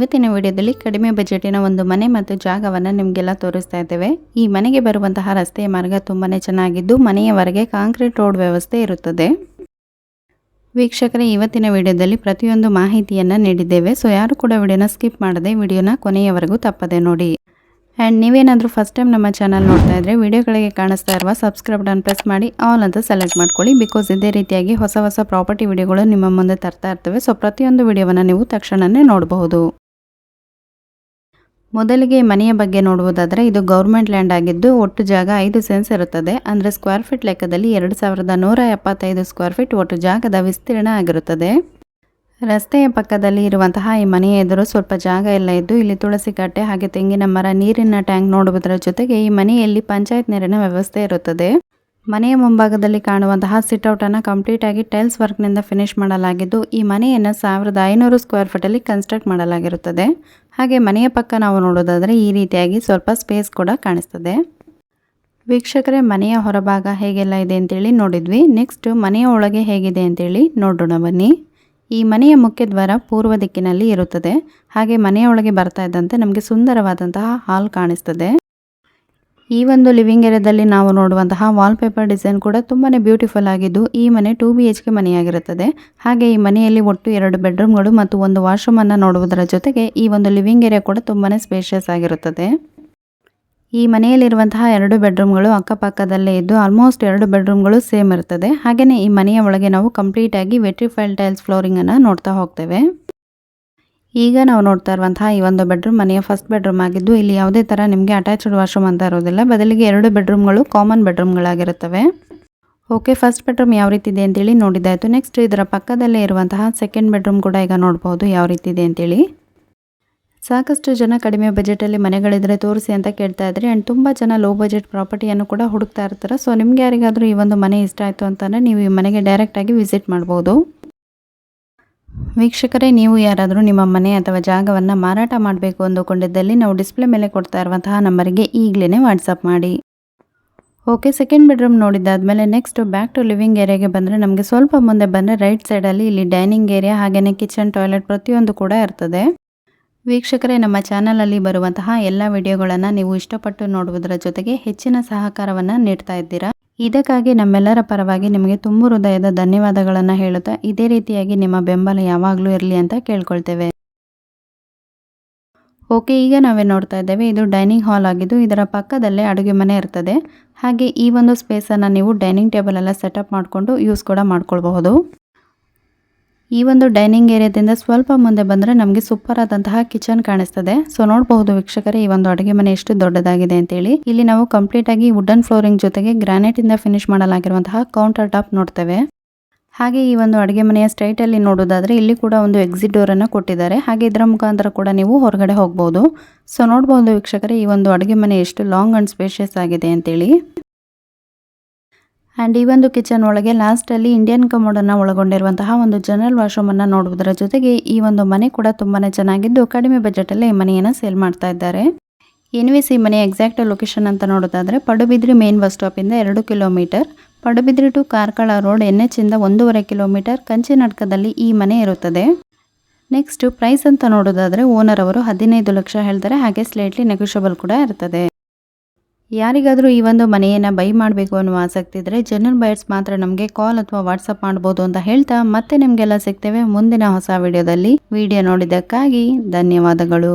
ಇವತ್ತಿನ ವಿಡಿಯೋದಲ್ಲಿ ಕಡಿಮೆ ಬಜೆಟಿನ ಒಂದು ಮನೆ ಮತ್ತು ಜಾಗವನ್ನು ನಿಮಗೆಲ್ಲ ತೋರಿಸ್ತಾ ಇದ್ದೇವೆ. ಈ ಮನೆಗೆ ಬರುವಂತಹ ರಸ್ತೆಯ ಮಾರ್ಗ ತುಂಬಾನೇ ಚೆನ್ನಾಗಿದ್ದು, ಮನೆಯವರೆಗೆ ಕಾಂಕ್ರೀಟ್ ರೋಡ್ ವ್ಯವಸ್ಥೆ ಇರುತ್ತದೆ. ವೀಕ್ಷಕರೇ, ಇವತ್ತಿನ ವಿಡಿಯೋದಲ್ಲಿ ಪ್ರತಿಯೊಂದು ಮಾಹಿತಿಯನ್ನು ನೀಡಿದ್ದೇವೆ. ಸೊ ಯಾರು ಕೂಡ ವಿಡಿಯೋನ ಸ್ಕಿಪ್ ಮಾಡದೆ ವಿಡಿಯೋನ ಕೊನೆಯವರೆಗೂ ತಪ್ಪದೆ ನೋಡಿ. ಆ್ಯಂಡ್ ನೀವೇನಾದರೂ ಫಸ್ಟ್ ಟೈಮ್ ನಮ್ಮ ಚಾನಲ್ ನೋಡ್ತಾ ಇದ್ದರೆ ವಿಡಿಯೋಗಳಿಗೆ ಕಾಣಿಸ್ತಾ ಇರುವ ಸಬ್ಸ್ಕ್ರೈಬ್ ಡನ್ ಪ್ರೆಸ್ ಮಾಡಿ ಆಲ್ ಅಂತ ಸೆಲೆಕ್ಟ್ ಮಾಡ್ಕೊಳ್ಳಿ. ಬಿಕಾಸ್ ಇದೇ ರೀತಿಯಾಗಿ ಹೊಸ ಹೊಸ ಪ್ರಾಪರ್ಟಿ ವಿಡಿಯೋಗಳು ನಿಮ್ಮ ಮುಂದೆ ತರ್ತಾ ಇರ್ತವೆ. ಸೊ ಪ್ರತಿಯೊಂದು ವಿಡಿಯೋವನ್ನು ನೀವು ತಕ್ಷಣವೇ ನೋಡಬಹುದು. ಮೊದಲಿಗೆ ಮನೆಯ ಬಗ್ಗೆ ನೋಡುವುದಾದರೆ ಇದು ಗೌರ್ಮೆಂಟ್ ಲ್ಯಾಂಡ್ ಆಗಿದ್ದು ಒಟ್ಟು ಜಾಗ ಐದು ಸೆನ್ಸ್ ಇರುತ್ತದೆ. ಅಂದರೆ ಸ್ಕ್ವೇರ್ ಫೀಟ್ ಲೆಕ್ಕದಲ್ಲಿ ಎರಡು ಸಾವಿರದ ನೂರ ಎಪ್ಪತ್ತೈದು ಸ್ಕ್ವೇರ್ ಫೀಟ್ ಒಟ್ಟು ಜಾಗದ ವಿಸ್ತೀರ್ಣ ಆಗಿರುತ್ತದೆ. ರಸ್ತೆಯ ಪಕ್ಕದಲ್ಲಿ ಇರುವಂತಹ ಈ ಮನೆಯ ಎದುರು ಸ್ವಲ್ಪ ಜಾಗ ಎಲ್ಲ ಇದ್ದು ಇಲ್ಲಿ ತುಳಸಿ ಕಟ್ಟೆ ಹಾಗೆ ತೆಂಗಿನ ಮರ ನೀರಿನ ಟ್ಯಾಂಕ್ ನೋಡುವುದರ ಜೊತೆಗೆ ಈ ಮನೆಯಲ್ಲಿ ಪಂಚಾಯತ್ ನೀರಿನ ವ್ಯವಸ್ಥೆ ಇರುತ್ತದೆ. ಮನೆಯ ಮುಂಭಾಗದಲ್ಲಿ ಕಾಣುವಂತಹ ಸಿಟ್ಔಟ್ ಅನ್ನು ಕಂಪ್ಲೀಟ್ ಆಗಿ ಟೈಲ್ಸ್ ವರ್ಕ್ನಿಂದ ಫಿನಿಶ್ ಮಾಡಲಾಗಿದ್ದು, ಈ ಮನೆಯನ್ನು ಸಾವಿರದ ಐನೂರು ಸ್ಕ್ವೇರ್ ಫೀಟಲ್ಲಿ ಕನ್ಸ್ಟ್ರಕ್ಟ್ ಮಾಡಲಾಗಿರುತ್ತದೆ. ಹಾಗೆ ಮನೆಯ ಪಕ್ಕ ನಾವು ನೋಡೋದಾದರೆ ಈ ರೀತಿಯಾಗಿ ಸ್ವಲ್ಪ ಸ್ಪೇಸ್ ಕೂಡ ಕಾಣಿಸ್ತದೆ. ವೀಕ್ಷಕರೇ, ಮನೆಯ ಹೊರಭಾಗ ಹೇಗೆಲ್ಲ ಇದೆ ಅಂತೇಳಿ ನೋಡಿದ್ವಿ. ನೆಕ್ಸ್ಟ್, ಮನೆಯ ಒಳಗೆ ಹೇಗಿದೆ ಅಂತೇಳಿ ನೋಡೋಣ ಬನ್ನಿ. ಈ ಮನೆಯ ಮುಖ್ಯ ದ್ವಾರ ಪೂರ್ವ ದಿಕ್ಕಿನಲ್ಲಿ ಇರುತ್ತದೆ. ಹಾಗೆ ಮನೆಯ ಒಳಗೆ ಬರ್ತಾ ಇದ್ದಂತೆ ನಮಗೆ ಸುಂದರವಾದಂತಹ ಹಾಲ್ ಕಾಣಿಸ್ತದೆ. ಈ ಒಂದು ಲಿವಿಂಗ್ ಏರಿಯಾದಲ್ಲಿ ನಾವು ನೋಡುವಂತಹ ವಾಲ್ಪೇಪರ್ ಡಿಸೈನ್ ಕೂಡ ತುಂಬಾ ಬ್ಯೂಟಿಫುಲ್ ಆಗಿದ್ದು, ಈ ಮನೆ ಟೂ ಬಿ ಎಚ್ ಕೆ ಮನೆಯಾಗಿರುತ್ತದೆ. ಹಾಗೆ ಈ ಮನೆಯಲ್ಲಿ ಒಟ್ಟು ಎರಡು ಬೆಡ್ರೂಮ್ಗಳು ಮತ್ತು ಒಂದು ವಾಶ್ರೂಮ್ ಅನ್ನು ನೋಡುವುದರ ಜೊತೆಗೆ ಈ ಒಂದು ಲಿವಿಂಗ್ ಏರಿಯಾ ಕೂಡ ತುಂಬಾ ಸ್ಪೇಷಿಯಸ್ ಆಗಿರುತ್ತದೆ. ಈ ಮನೆಯಲ್ಲಿರುವಂತಹ ಎರಡು ಬೆಡ್ರೂಮ್ಗಳು ಅಕ್ಕಪಕ್ಕದಲ್ಲೇ ಇದ್ದು ಆಲ್ಮೋಸ್ಟ್ ಎರಡು ಬೆಡ್ರೂಮ್ಗಳು ಸೇಮ್ ಇರ್ತದೆ. ಹಾಗೆಯೇ ಈ ಮನೆಯ ಒಳಗೆ ನಾವು ಕಂಪ್ಲೀಟ್ ಆಗಿ ವೆಟ್ರಿಫೈಲ್ ಟೈಲ್ಸ್ ಫ್ಲೋರಿಂಗ್ ಅನ್ನು ನೋಡ್ತಾ ಹೋಗ್ತೇವೆ. ಈಗ ನಾವು ನೋಡ್ತಾ ಇರುವಂತಹ ಈ ಒಂದು ಬೆಡ್ರೂಮ್ ಮನೆಯ ಫಸ್ಟ್ ಬೆಡ್ರೂಮ್ ಆಗಿದ್ದು, ಇಲ್ಲಿ ಯಾವುದೇ ಥರ ನಿಮಗೆ ಅಟ್ಯಾಚ್ಡ್ ವಾಶ್ರೂಮ್ ಅಂತ ಇರೋದಿಲ್ಲ. ಬದಲಿಗೆ ಎರಡು ಬೆಡ್ರೂಮ್ಗಳು ಕಾಮನ್ ಬೆಡ್ರೂಮ್ಗಳಾಗಿರುತ್ತವೆ ಓಕೆ ಫಸ್ಟ್ ಬೆಡ್ರೂಮ್ ಯಾವ ರೀತಿ ಇದೆ ಅಂತೇಳಿ ನೋಡಿದ್ದಾಯಿತು. ನೆಕ್ಸ್ಟ್ ಇದರ ಪಕ್ಕದಲ್ಲೇ ಇರುವಂತಹ ಸೆಕೆಂಡ್ ಬೆಡ್ರೂಮ್ ಕೂಡ ಈಗ ನೋಡ್ಬೋದು ಯಾವ ರೀತಿ ಇದೆ ಅಂತೇಳಿ. ಸಾಕಷ್ಟು ಜನ ಕಡಿಮೆ ಬಜೆಟಲ್ಲಿ ಮನೆಗಳಿದ್ರೆ ತೋರಿಸಿ ಅಂತ ಕೇಳ್ತಾ ಇದ್ರಿ. ಆ್ಯಂಡ್ ತುಂಬ ಜನ ಲೋ ಬಜೆಟ್ ಪ್ರಾಪರ್ಟಿಯನ್ನು ಕೂಡ ಹುಡುಕ್ತಾ ಇರ್ತಾರೆ. ಸೊ ನಿಮ್ಗೆ ಯಾರಿಗಾದರೂ ಈ ಒಂದು ಮನೆ ಇಷ್ಟ ಆಯಿತು ಅಂತಂದರೆ ನೀವು ಈ ಮನೆಗೆ ಡೈರೆಕ್ಟಾಗಿ ವಿಸಿಟ್ ಮಾಡ್ಬೋದು. ವೀಕ್ಷಕರೇ, ನೀವು ಯಾರಾದರೂ ನಿಮ್ಮ ಮನೆ ಅಥವಾ ಜಾಗವನ್ನು ಮಾರಾಟ ಮಾಡಬೇಕು ಅಂದುಕೊಂಡಿದ್ದಲ್ಲಿ ನಾವು ಡಿಸ್ಪ್ಲೇ ಮೇಲೆ ಕೊಡ್ತಾ ಇರುವಂತಹ ನಂಬರಿಗೆ ಈಗಲೇ ವಾಟ್ಸಪ್ ಮಾಡಿ. ಓಕೆ, ಸೆಕೆಂಡ್ ಬೆಡ್ರೂಮ್ ನೋಡಿದ್ದಾದಮೇಲೆ ನೆಕ್ಸ್ಟ್ ಬ್ಯಾಕ್ ಟು ಲಿವಿಂಗ್ ಏರಿಯಾಗೆ ಬಂದರೆ ನಮಗೆ ಸ್ವಲ್ಪ ಮುಂದೆ ಬಂದರೆ ರೈಟ್ ಸೈಡಲ್ಲಿ ಇಲ್ಲಿ ಡೈನಿಂಗ್ ಏರಿಯಾ ಹಾಗೆಯೇ ಕಿಚನ್, ಟಾಯ್ಲೆಟ್ ಪ್ರತಿಯೊಂದು ಕೂಡ ಇರ್ತದೆ. ವೀಕ್ಷಕರೇ, ನಮ್ಮ ಚಾನಲಲ್ಲಿ ಬರುವಂತಹ ಎಲ್ಲ ವಿಡಿಯೋಗಳನ್ನು ನೀವು ಇಷ್ಟಪಟ್ಟು ನೋಡುವುದರ ಜೊತೆಗೆ ಹೆಚ್ಚಿನ ಸಹಕಾರವನ್ನು ನೀಡ್ತಾ ಇದ್ದೀರಾ? ಇದಕ್ಕಾಗಿ ನಮ್ಮೆಲ್ಲರ ಪರವಾಗಿ ನಿಮಗೆ ತುಂಬ ಹೃದಯದ ಧನ್ಯವಾದಗಳನ್ನು ಹೇಳುತ್ತಾ ಇದೇ ರೀತಿಯಾಗಿ ನಿಮ್ಮ ಬೆಂಬಲ ಯಾವಾಗಲೂ ಇರಲಿ ಅಂತ ಕೇಳ್ಕೊಳ್ತೇವೆ. ಓಕೆ, ಈಗ ನಾವೇ ನೋಡ್ತಾ ಇದ್ದೇವೆ, ಇದು ಡೈನಿಂಗ್ ಹಾಲ್ ಆಗಿದ್ದು ಇದರ ಪಕ್ಕದಲ್ಲೇ ಅಡುಗೆ ಮನೆ ಇರ್ತದೆ. ಹಾಗೆ ಈ ಒಂದು ಸ್ಪೇಸನ್ನು ನೀವು ಡೈನಿಂಗ್ ಟೇಬಲ್ ಎಲ್ಲ ಸೆಟಪ್ ಮಾಡಿಕೊಂಡು ಯೂಸ್ ಕೂಡ ಮಾಡ್ಕೊಳ್ಬಹುದು. ಈ ಒಂದು ಡೈನಿಂಗ್ ಏರಿಯಾದಿಂದ ಸ್ವಲ್ಪ ಮುಂದೆ ಬಂದರೆ ನಮಗೆ ಸೂಪರ್ ಆದಂತಹ ಕಿಚನ್ ಕಾಣಿಸ್ತದೆ. ಸೊ ನೋಡಬಹುದು ವೀಕ್ಷಕರೇ, ಈ ಒಂದು ಅಡುಗೆ ಮನೆ ಎಷ್ಟು ದೊಡ್ಡದಾಗಿದೆ ಅಂತೇಳಿ. ಇಲ್ಲಿ ನಾವು ಕಂಪ್ಲೀಟ್ ಆಗಿ ವುಡನ್ ಫ್ಲೋರಿಂಗ್ ಜೊತೆಗೆ ಗ್ರಾನೈಟ್ ಇಂದ ಫಿನಿಶ್ ಮಾಡಲಾಗಿರುವಂತಹ ಕೌಂಟರ್ ಟಾಪ್ ನೋಡ್ತೇವೆ. ಹಾಗೆ ಈ ಒಂದು ಅಡುಗೆ ಮನೆಯ ಸ್ಟ್ರೈಟ್ ಅಲ್ಲಿ ನೋಡೋದಾದ್ರೆ ಇಲ್ಲಿ ಕೂಡ ಒಂದು ಎಕ್ಸಿಟ್ ಡೋರ್ ಅನ್ನು ಕೊಟ್ಟಿದ್ದಾರೆ. ಹಾಗೆ ಇದರ ಮುಖಾಂತರ ಕೂಡ ನೀವು ಹೊರಗಡೆ ಹೋಗಬಹುದು. ಸೊ ನೋಡಬಹುದು ವೀಕ್ಷಕರೇ, ಈ ಒಂದು ಅಡುಗೆ ಮನೆ ಎಷ್ಟು ಲಾಂಗ್ ಅಂಡ್ ಸ್ಪೇಷಿಯಸ್ ಆಗಿದೆ ಅಂತೇಳಿ. ಆ್ಯಂಡ್ ಈ ಒಂದು ಕಿಚನ್ ಒಳಗೆ ಲಾಸ್ಟಲ್ಲಿ ಇಂಡಿಯನ್ ಕಮೋಡನ್ನು ಒಳಗೊಂಡಿರುವಂತಹ ಒಂದು ಜನರಲ್ ವಾಶ್ರೂಮನ್ನು ನೋಡುವುದರ ಜೊತೆಗೆ ಈ ಒಂದು ಮನೆ ಕೂಡ ತುಂಬಾ ಚೆನ್ನಾಗಿದ್ದು ಕಡಿಮೆ ಬಜೆಟಲ್ಲಿ ಈ ಮನೆಯನ್ನು ಸೇಲ್ ಮಾಡ್ತಾ ಇದ್ದಾರೆ. ಎನ್ವಿಸ್ ಈ ಮನೆ ಎಕ್ಸಾಕ್ಟ್ ಲೊಕೇಶನ್ ಅಂತ ನೋಡೋದಾದರೆ ಪಡುಬಿದ್ರಿ ಮೇನ್ ಬಸ್ ಸ್ಟಾಪಿಂದ ಎರಡು kilometre Padubidri to Karkala road N H ಇಂದ ಒಂದೂವರೆ ಕಿಲೋಮೀಟರ್ ಕಂಚಿನಡ್ಕದಲ್ಲಿ ಈ ಮನೆ ಇರುತ್ತದೆ. ನೆಕ್ಸ್ಟ್ ಪ್ರೈಸ್ ಅಂತ ನೋಡೋದಾದರೆ ಓನರ್ ಅವರು ಹದಿನೈದು ಲಕ್ಷ ಹೇಳ್ತಾರೆ, ಹಾಗೆ ಸ್ಲೈಟ್ಲಿ ನೆಗೋಷಿಯಬಲ್ ಕೂಡ ಇರ್ತದೆ. ಯಾರಿಗಾದರೂ ಈ ಒಂದು ಮನೆಯನ್ನು ಬೈ ಮಾಡಬೇಕು ಅನ್ನುವ ಆಸಕ್ತಿ ಇದ್ದರೆ ಜನರಲ್ ಬಯರ್ಸ್ ಮಾತ್ರ ನಮಗೆ ಕಾಲ್ ಅಥವಾ ವಾಟ್ಸಪ್ ಮಾಡ್ಬೋದು ಅಂತ ಹೇಳ್ತಾ ಮತ್ತೆ ನಿಮಗೆಲ್ಲ ಸಿಗ್ತೇವೆ ಮುಂದಿನ ಹೊಸ ವಿಡಿಯೋದಲ್ಲಿ ವಿಡಿಯೋ ನೋಡಿದ್ದಕ್ಕಾಗಿ ಧನ್ಯವಾದಗಳು.